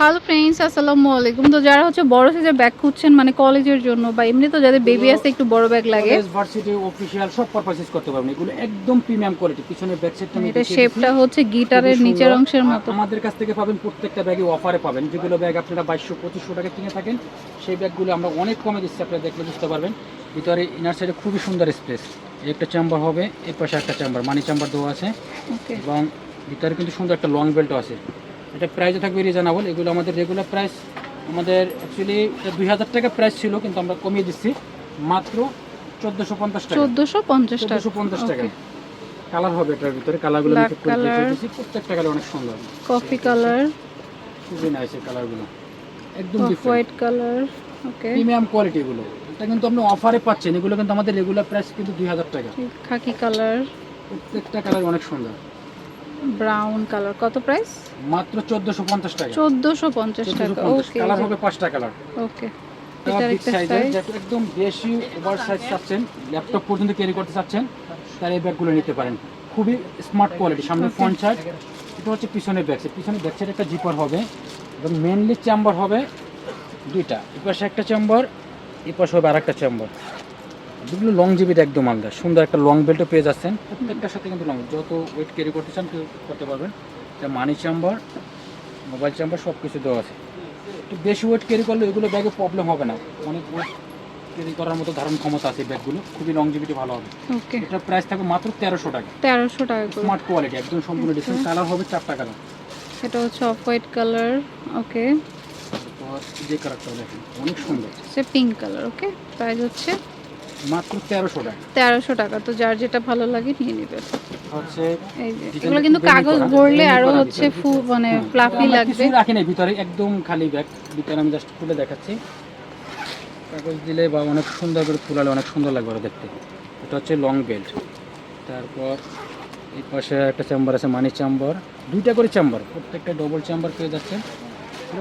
Hello friends আসসালামু আলাইকুম। তো যারা হচ্ছে বড় সাইজের ব্যাগ খুঁজছেন মানে কলেজের জন্য বা এমনি তো যাদের বেবি আছে একটু বড় ব্যাগ লাগে। ভার্সিটি অফিশিয়াল সব পারপাসেস করতে পারবেন। এগুলো একদম প্রিমিয়াম কোয়ালিটি পিছনে ব্যাক সাইডটা এটা শেপটা হচ্ছে গিটারের নিচের অংশের মতো। আমাদের কাছ থেকে পাবেন প্রত্যেকটা ব্যাগে অফারে পাবেন। যেগুলো ব্যাগ আপনারা বাইশশো পঁচিশশো টাকা কিনে থাকেন সেই ব্যাগগুলো আমরা অনেক কমে দিচ্ছি আপনারা দেখলে বুঝতে পারবেন। ভিতরে ইনার সাইডে খুবই সুন্দর স্পেস একটা চেম্বার হবে এর পাশে একটা চেম্বার মানি চেম্বার দেওয়া আছে। এবং ভিতরে কিন্তু সুন্দর একটা লং বেল্টও আছে। এটা প্রাইসও থাকবে রিজনেবল এগুলো আমাদের রেগুলার প্রাইস আমাদের অ্যাকচুয়ালি দুই হাজার টাকা প্রাইস ছিল কিন্তু আমরা কমিয়ে দিচ্ছি। মাত্র চোদ্দোশো পঞ্চাশ টাকা। চোদ্দোশো পঞ্চাশ চোদ্দোশো পঞ্চাশ টাকা। কালার হবে এটার ভিতরে। কালারগুলো প্রত্যেকটা কালার অনেক সুন্দর। কফি কালার খুবই নাইস এই কালারগুলো একদম white colour okay premium quality এগুলো এটা কিন্তু আপনি অফারে পাচ্ছেন। এগুলো কিন্তু আমাদের রেগুলার প্রাইস কিন্তু দুই হাজার টাকা। খাকি কালার প্রত্যেকটা কালার অনেক সুন্দর। Brown colour. কত প্রাইস? মাত্র চোদ্দোশো পঞ্চাশ টাকা। চোদ্দোশো পঞ্চাশ টাকা। ওকে। কালার হবে পাঁচটা কালার। ওকে। এটার একটা সাইজ একদম বেশি ওভার সাইজ চাচ্ছেন। ল্যাপটপ পর্যন্ত ক্যারি করতে চাচ্ছেন তারা এই ব্যাগগুলো নিতে পারেন। খুবই স্মার্ট কোয়ালিটি সামনে. ফ্রন্ট সাইড এটা হচ্ছে পিছনের ব্যাগ সাইড পিছনে ব্যাগ সাইড একটা জিপার হবে এবং মেনলি চেম্বার হবে দুইটা। এই পাশে একটা চেম্বার এই পাশে হবে আর একটা চেম্বার যেগুলো লং জিবিটা একদম আলাদা সুন্দর একটা লং বেল্টও পেয়ে যাচ্ছেন। প্রত্যেকটার সাথে কিন্তু লং যত ওয়েট ক্যারি করতে চান কেউ করতে পারবেন। এটা মানি চেম্বার মোবাইল চাম্বার সব কিছু দেওয়া আছে। একটু বেশি ওয়েট ক্যারি করলে এগুলো ব্যাগে প্রবলেম হবে না। অনেক ওয়েট ক্যারি করার মতো ধারণ ক্ষমতা আছে ব্যাগগুলো খুবই লং লংজিভিটি ভালো হবে। ওকে এটার প্রাইস থাকবে মাত্র তেরোশো টাকা। তেরোশো টাকা স্মার্ট কোয়ালিটি একদম সম্পূর্ণ ডিসকাউন্ট কালার হবে চারটা কালার এটা হচ্ছে অফ হোয়াইট কালার ওকে যে কালারটা দেখেন অনেক সুন্দর। সে পিঙ্ক কালার ওকে প্রাইস হচ্ছে মাত্র তেরোশো টাকা। তেরোশো টাকা তো যার যেটা ভালো লাগে নিয়ে নেবে। হচ্ছে এই যে এগুলো কিন্তু কাগজ ভরলে আরও হচ্ছে ফু মানে ফ্লাফি লাগবে। রাখি নাই ভিতরে একদম খালি ব্যাগ ভিতরে আমি জাস্ট খুলে দেখাচ্ছি। কাগজ দিলে বা অনেক সুন্দর করে ফুলালে অনেক সুন্দর লাগবে দেখতে। এটা হচ্ছে লং বেল্ট তারপর এই পাশে একটা চেম্বার আছে মানি চেম্বার দুইটা করে চেম্বার প্রত্যেকটা ডবল চেম্বার পেয়ে যাচ্ছে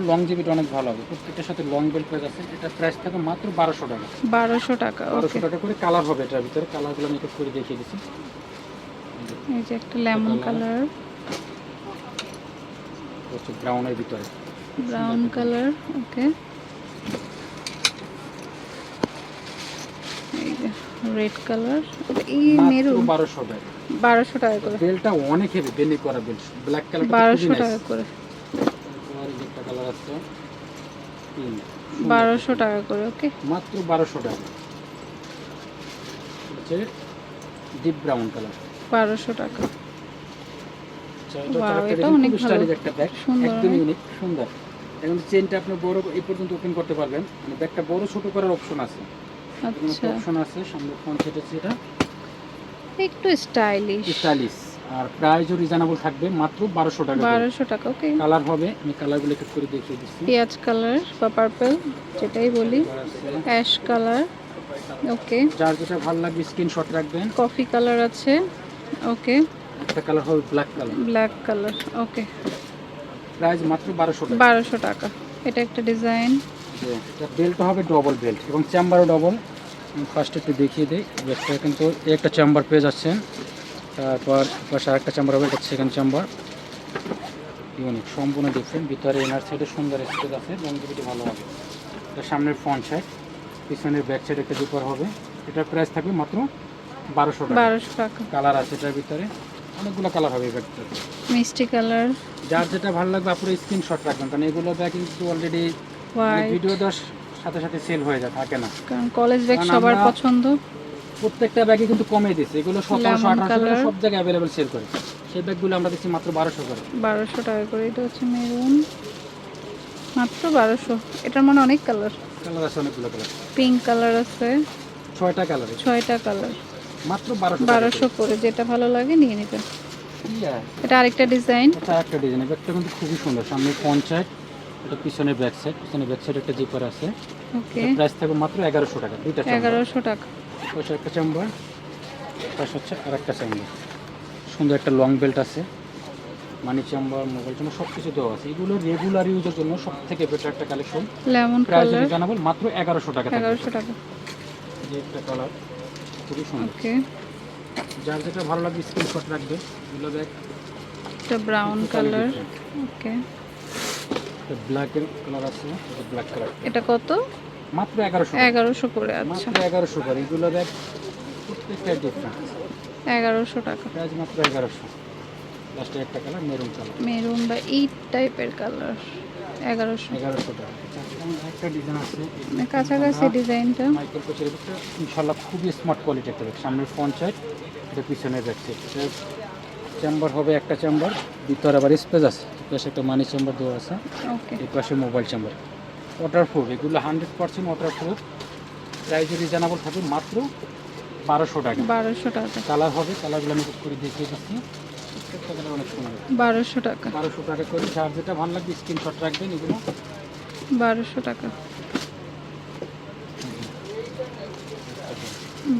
লং জিবিটা অনেক ভালো হবে। প্রত্যেকটার সাথে লং বেল্ট যাচ্ছে এটা প্রাইস থাকে মাত্র বারোশো টাকা। বারোশো টাকা বারোশো টাকা করে কালার হবে এটার ভিতরে। কালারগুলো আমি একটু করে দেখিয়ে দিচ্ছি। এই যে একটা লেমন কালার হচ্ছে ব্রাউনের ভিতরে। ব্রাউন কালার ওকে এই যে রেড কালার এই মেরুন। বারোশো টাকা। বারোশো টাকা করে। বেলটা অনেক হেভি বেনি করা বেল ব্ল্যাক কালার বারোশো টাকা করে। একটা কালার আছে pink, বারোশো টাকা করে ওকে? মাত্র বারোশো টাকা। হচ্ছে ডিপ ব্রাউন কালার বারোশো টাকা। এটা এটা অনেক ভালো। একটা ব্যাগ সুন্দর একদম ইউনিক সুন্দর। এখন চেনটা আপনি বড় এই পর্যন্ত ওপেন করতে পারবেন। মানে ব্যাগটা বড় ছোট করার অপশন আছে। আচ্ছা। অপশন আছে সামনে সেট একটু স্টাইলিশ স্টাইলিশ আর প্রাইসও রিজনেবল থাকবে মাত্র বারোশো টাকা করে। বারোশো টাকা ওকে কালার হবে আমি কালারগুলো একটু করে দেখিয়ে দিচ্ছি। পেঁয়াজ কালার বা পার্পল যেটাই বলি। অ্যাশ কালার ওকে যার যেটা ভালো লাগবে স্ক্রিনশট রাখবেন। কফি কালার আছে ওকে একটা কালার হবে black colour black colour okay price মাত্র বারোশো টাকা। বারোশো টাকা। এটা একটা ডিজাইন এটা বেল্টটা হবে ডবল বেল্ট এবং চেম্বারও ডবল ফার্স্ট একটু দেখিয়ে দিই। একটা কিন্তু একটা চেম্বার পেয়ে যাচ্ছেন। তারপর পাশে আরেকটা চেম্বার হবে এটা সেকেন্ড চেম্বার ইউনিক সম্পূর্ণ ডিফারেন্ট ভিতরে এনার সাইডে সুন্দর স্পেস আছে লংজিভিটি ভালো হবে। এটা সামনের ফ্রন্ট সাইড পিছনের ব্যাক সাইড একটা জুপার হবে। এটার প্রাইস থাকবে মাত্র বারোশো টাকা। বারোশো টাকা। কালার আছে এটার ভিতরে। অনেকগুলো কালার হবে এই ব্যাগটার মিষ্টি কালার যার যেটা ভালো লাগবে আপুরো স্ক্রিনশট রাখবেন। কারণ এগুলো ব্যাগ কিন্তু অলরেডি ভিডিও দেওয়ার সাথে সাথে সেল হয়ে যায় থাকে না। কারণ কলেজ ব্যাগ সবার পছন্দ। প্রত্যেকটা ব্যাগে কিন্তু কমে দিচ্ছে এগুলো সতেরোশো আঠারোশো সব জায়গায় অ্যাভেলেবেল সেল করে সেই ব্যাগগুলো আমরা দিচ্ছি মাত্র বারোশো করে। বারোশো টাকা করে। এটা হচ্ছে মেরুন মাত্র বারোশো। এটার মানে অনেক কালার কালার আছে অনেকগুলো কালার পিঙ্ক কালার আছে। ছয়টা কালার ছয়টা কালার মাত্র বারোশো বারোশো করে। যেটা ভালো লাগে নিয়ে নিতে। এটা আরেকটা ডিজাইন এটা একটা ডিজাইন ব্যাগটা কিন্তু খুবই সুন্দর। সামনে পঞ্চায়েত। এটা পিছনে ব্যাক সাইড পিছনে ব্যাক সাইড একটা জিপার আছে। ওকে প্রাইস থাকবে মাত্র এগারোশো টাকা। দুইটা এগারোশো টাকা। পাশে একটা চেম্বার পাশে হচ্ছে আর একটা চেম্বার সুন্দর একটা লং বেল্ট আছে মানি চেম্বার মোবাইল চেম্বার সব কিছু দেওয়া আছে। এগুলো রেগুলার ইউজের জন্য সব থেকে বেটার একটা কালেকশন লেমন প্রাইস কালার জানাব মাত্র এগারোশো টাকা। এগারোশো টাকা। এই যে একটা কালার খুবই সুন্দর। ওকে যার যেটা ভালো লাগবে স্ক্রিনশট রাখবে এগুলো ব্যাগ এটা ব্রাউন কালার ওকে ব্ল্যাকের কালার আছে ব্ল্যাক কালার এটা কত? মাত্র এগারোশো এগারোশো করে আচ্ছা। মাত্র এগারোশো করে এগুলো দেখ প্রত্যেকটা ডিফারেন্স এগারোশো টাকা। প্রাইস মাত্র এগারোশো। লাস্টে একটা কালার মেরুন কালার মেরুন বা এই টাইপের কালার এগারোশো। এগারোশো টাকা। একটা ডিজাইন আছে। কাছাকাছি ডিজাইনটা মাইকেল কোচের ভিতরে ইনশাল্লাহ খুবই স্মার্ট কোয়ালিটি একটা ব্যাগ সামনের ফ্রন্ট সাইড এটা পিছনের ব্যাক সাইড চেম্বার হবে একটা চেম্বার ভিতরে আবার স্পেস আছে। পাশে একটা মানি চেম্বার দেওয়া আছে। ওকে এই পাশে মোবাইল চেম্বার ওয়াটার প্রুফ এগুলো hundred percent water proof price reasonable থাকবে মাত্র বারোশো টাকা। বারোশো টাকা। কালার হবে কালারগুলো আমি করে দেখিয়ে দিচ্ছি। বারোশো টাকা। বারোশো টাকা করে যার যেটা ভালো লাগবে স্ক্রিনশট রাখবেন এগুলো। বারোশো টাকা।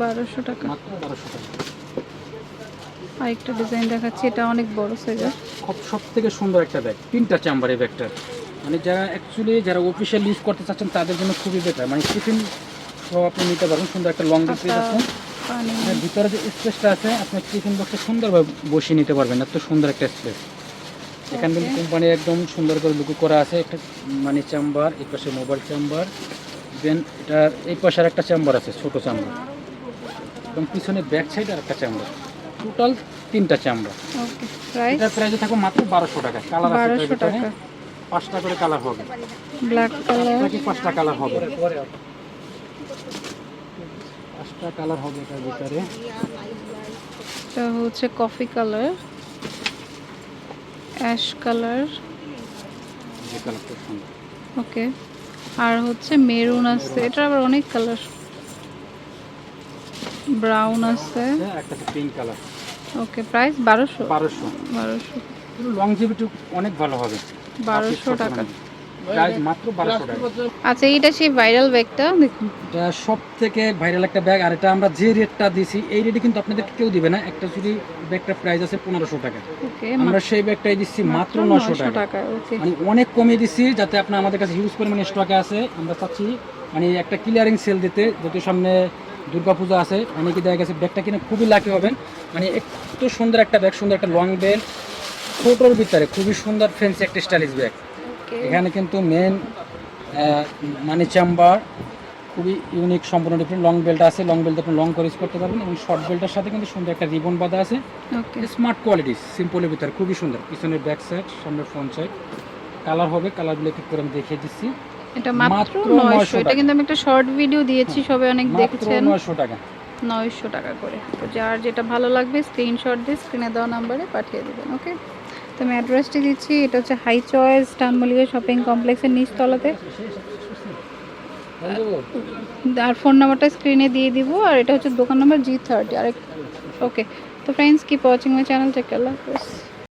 বারোশো টাকা। মাত্র বারোশো টাকা। আরেকটা ডিজাইন দেখাচ্ছি এটা অনেক বড় সাইজের খুব সব থেকে সুন্দর একটা ব্যাগ তিনটা চেম্বার এই ব্যাগটার মানে যারা অ্যাকচুয়ালি যারা অফিসিয়াল ইউজ করতে চাচ্ছেন তাদের জন্য খুবই বেটার মানে টিফিন সহ আপনি নিতে পারবেন সুন্দর একটা লং ব্যাগ পেয়ে যাচ্ছেন আর ভিতরে যে স্পেসটা আছে আপনার টিফিন বক্সে সুন্দরভাবে বসিয়ে নিতে পারবেন এত সুন্দর একটা স্পেস এখান থেকে. কোম্পানি একদম সুন্দর করে লুকু করা আছে একটা মানে চেম্বার এই পাশে মোবাইল চেম্বার দেন এটার এই পাশে আর একটা চেম্বার আছে ছোট চেম্বার এবং পিছনে ব্যাক সাইড আর একটা চেম্বার টোটাল তিনটা চেম্বার এটার প্রাইসে থাকবে মাত্র বারোশো টাকা। কালার আছে ভিতরে। টাকা। পাঁচটা করে কালার হবে। Black colour. নাকি পাঁচটা কালার হবে? পাঁচটা কালার হবে এটার ভিতরে। এটা হচ্ছে কফি কালার অ্যাশ কালার। যে কালারটা সুন্দর। ওকে আর হচ্ছে মেরুন আছে এটা আবার অনেক কালার। ব্রাউন আছে। হ্যাঁ, একটা পিঙ্ক কালার। ওকে প্রাইস বারোশো। বারোশো। বারোশো। লংজিভিটি অনেক ভালো হবে। বারোশো টাকা। আচ্ছা এইটা সেই ভাইরাল ব্যাগটা? দেখুন। এটা সব থেকে ভাইরাল একটা ব্যাগ। আর এটা আমরা যে রেটটা দিছি এই রেটে কিন্তু আপনাদের কেউ দিবে না। একটা যদি ব্যাগটার প্রাইস আছে পনেরোশো টাকা। আমরা সেই ব্যাগটাই দিচ্ছি মাত্র নশো টাকা। মানে অনেক কমিয়ে দিচ্ছি যাতে আপনার আমাদের কাছে হিউজ পরিমাণে স্টকে আছে। আমরা চাচ্ছি মানে একটা ক্লিয়ারিং সেল দিতে যেহেতু সামনে দুর্গাপূজা আছে অনেকে দেখা গেছে ব্যাগটা কিনে খুবই লাকি হবেন। মানে একটু সুন্দর একটা ব্যাগ সুন্দর একটা লং বেল ছোটোর ভিতরে খুবই সুন্দর ফ্যান্সি একটা স্টাইলিশ ব্যাগ এখানে কিন্তু মেন মানে চাম্বার খুবই ইউনিক সম্পূর্ণ ডিফারেন্ট লং বেল্ট আছে লং বেল্ট আপনি লং করে use করতে পারবেন এবং শর্ট বেল্টের সাথে কিন্তু সুন্দর একটা রিবন বাঁধা আছে। ওকে স্মার্ট কোয়ালিটি সিম্পলের ভিতরে খুবই সুন্দর। পিছনের ব্যাক সাইড সামনের ফ্রন্ট সাইড কালার হবে কালারগুলো একটু করে আমি দেখিয়ে দিচ্ছি। এটা মাত্র মাত্র নয়শো 900 এটা কিন্তু আমি একটা শর্ট ভিডিও দিয়েছি সবাই অনেক মাত্র দেখছেন। নয়শো টাকা। নয়শো টাকা করে। তো যার যেটা ভালো লাগবে স্ক্রিনশট দিয়ে স্ক্রিনে দেওয়া নাম্বারে পাঠিয়ে দেবেন ওকে তো আমি অ্যাড্রেসটি দিচ্ছি, এটা হচ্ছে হাই চয়েস টানমলিয়া শপিং কমপ্লেক্সের নিচতলাতে। আর ফোন নাম্বারটা স্ক্রিনে দিয়ে দিব, আর এটা হচ্ছে দোকান নাম্বার জি থার্টি আরেক ওকে তো friends keep watching my channel check আল্লাহ হাফেজ